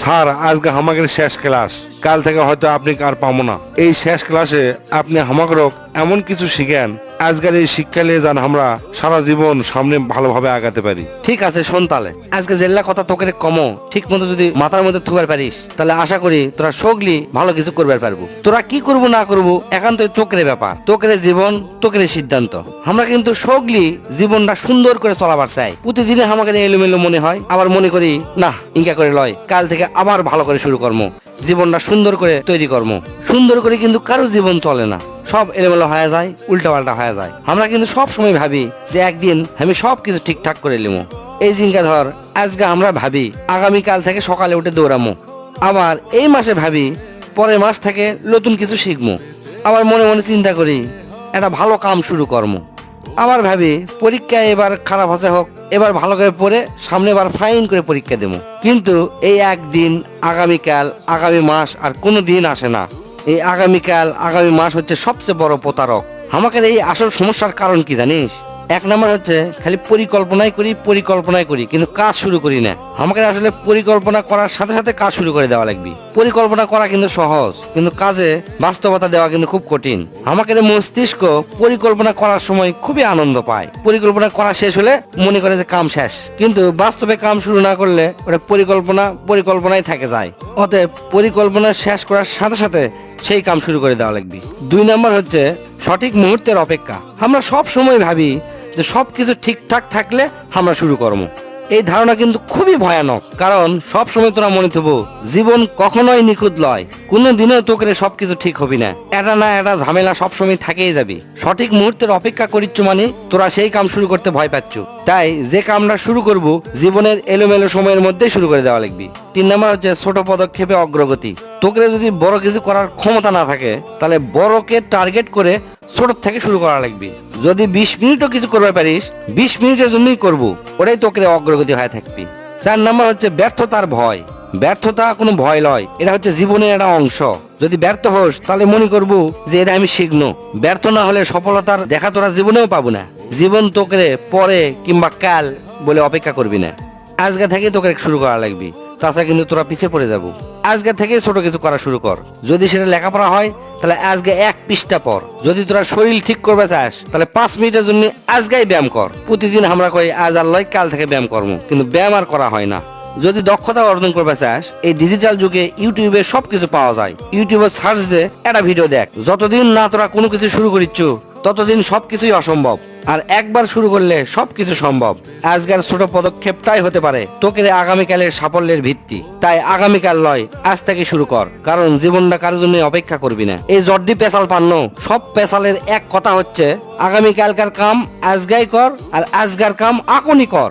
Sir, আজকে আমাদের শেষ ক্লাস। কাল থেকে হয়তো আপনি আর পাবো না। এই শেষ ক্লাসে আপনি আমাকে এমন কিছু শিখেন আজকের এই শিক্ষা নিয়ে যান, আমরা সারা জীবন সামনে ভালোভাবে আগাতে পারি। ঠিক আছে, শোন তাহলে। আজকে জেল্লা কথা তোকে কমো, ঠিক মতো যদি মাথার মধ্যে থুবার পারিস, তাহলে আশা করি তোরা সগলি ভালো কিছু করবার পারব। তোরা কি করব না করব, একান্তই তোকের ব্যাপার তোকের জীবন তোকের সিদ্ধান্ত। আমরা কিন্তু সগলি জীবনটা সুন্দর করে চলাবার চাই। প্রতিদিনে আমাকে এলোমেলো মনে হয়, আবার মনে করি, না ইঙ্কা করে লয়, কাল থেকে আবার ভালো করে শুরু কর্ম। জীবনটা সুন্দর করে তৈরি কর্ম। সুন্দর করে কিন্তু কারও জীবন চলে না। সব এলোমেলো হয়ে যায়, উল্টাপাল্টা হয়ে যায়। আমরা কিন্তু সব সময় ভাবি যে একদিন আমি সব কিছু ঠিকঠাক করে নিবো এই জিনকা ধর, আজকে আমরা ভাবি আগামীকাল থেকে সকালে উঠে দৌড়ামো। আবার এই মাসে ভাবি পরের মাস থেকে নতুন কিছু শিখব আবার মনে মনে চিন্তা করি, একটা ভালো কাম শুরু করব আবার ভাবি পরীক্ষা এবার খারাপ হচ্ছে হোক, এবার ভালো করে পড়ে সামনে বার ফাইন করে পরীক্ষা দেবো। কিন্তু এই একদিন, আগামীকাল, আগামী মাস আর কোনো দিন আসে না। এই আগামীকাল, আগামী মাস হচ্ছে সবচেয়ে বড় প্রতারক। আমাকে এই আসল সমস্যার কারণ কি জানিস? এক নম্বর হচ্ছে, খালি পরিকল্পনাই করি পরিকল্পনাই করি, কিন্তু কাজ শুরু করি না। আমাকে আসলে পরিকল্পনা করার সাথে সাথে কাজ শুরু করে দেওয়া লাগবে। পরিকল্পনা করা কিন্তু সহজ, কিন্তু কাজে বাস্তবতা দেওয়া কিন্তু খুব কঠিন। আমাকে মস্তিষ্ক পরিকল্পনা করার সময় খুবই আনন্দ পায়। পরিকল্পনা করা শেষ হলে মনে করে যে কাম শেষ। কিন্তু বাস্তবে কাম শুরু না করলে ওটা পরিকল্পনা, পরিকল্পনাই থাকে যায়। অতএব পরিকল্পনা শেষ করার সাথে সাথে সেই কাম শুরু করে দেওয়া লাগবে। দুই নম্বর হচ্ছে, সঠিক মুহূর্তের অপেক্ষা। আমরা সব সময় ভাবি যে সব কিছু ঠিকঠাক থাকলে আমরা শুরু করব। এই ধারণা কিন্তু খুবই ভয়ানক। কারণ সব সময় তোরা মনে থবো, জীবন কখনোই নিখুঁত লয়। কোনো দিনেও তোকে সবকিছু ঠিক হবি না। এটা না এটা ঝামেলা সব সময় থাকেই যাবি। সঠিক মুহূর্তের অপেক্ষা করিচ্ছ মানে তোরা সেই কাম শুরু করতে ভয় পাচ্ছ। তাই যে কামটা শুরু করব, জীবনের এলোমেলো সময়ের মধ্যেই শুরু করে দেওয়া লাগবে। তিন নম্বর হচ্ছে ছোট পদক্ষেপে অগ্রগতি। তোকে যদি বড় কিছু করার ক্ষমতা না থাকে, তাহলে বড়কে টার্গেট করে ছোট থেকে শুরু করা লাগবে। যদি বিশ মিনিটও কিছু করতে পারিস, বিশ মিনিটের জন্যই করব, ওটাই তোকে অগ্রগতি হয়ে থাকবে। চার নাম্বার হচ্ছে ব্যর্থতার ভয়। ব্যর্থতা কোনো ভয় লয়, এটা হচ্ছে জীবনের একটা অংশ। যদি ব্যর্থ হোস, তাহলে মনে করব যে এটা আমি শিখনো ব্যর্থ না হলে সফলতার দেখা তোরা জীবনেও পাবো না। জীবন তোকে পরে কিংবা কাল বলে অপেক্ষা করবি না। আজকে থেকে তোকে শুরু করা লাগবে। তাছাড়া কিন্তু তোরা পিছিয়ে পড়ে যাব। আজকে থেকে ছোট কিছু করা শুরু কর। যদি সেটা লেখাপড়া হয়, তাহলে আজকে এক পৃষ্ঠা পর যদি তোরা শরীর ঠিক করবে চাস, তাহলে পাঁচ মিনিটের জন্য আজকেই ব্যায়াম কর। প্রতিদিন আমরা কই, আজ আর লয়, কাল থেকে ব্যায়াম করব কিন্তু ব্যায়াম আর করা হয় না। যদি দক্ষতা অর্জন করবে চাস, এই ডিজিটাল যুগে ইউটিউবে সবকিছু পাওয়া যায়। ইউটিউবে সার্চ দে একটা ভিডিও দেখ। যতদিন না তোরা কোনো কিছু শুরু করিচ্ছ ততদিন সবকিছুই অসম্ভব। আর একবার শুরু করলে সবকিছু সম্ভব। আজকের ছোট পদক্ষেপটাই হতে পারে তোকে আগামীকালের সাফল্যের ভিত্তি। তাই আগামীকাল নয়, আজ থেকে শুরু কর, কারণ জীবনটা কারোর জন্য অপেক্ষা করবি না। এই জর্দি পেশাল পান্ন, সব পেশালের এক কথা হচ্ছে, আগামীকালকার কাম আজগাই কর, আর আজগার কাম আকনি কর।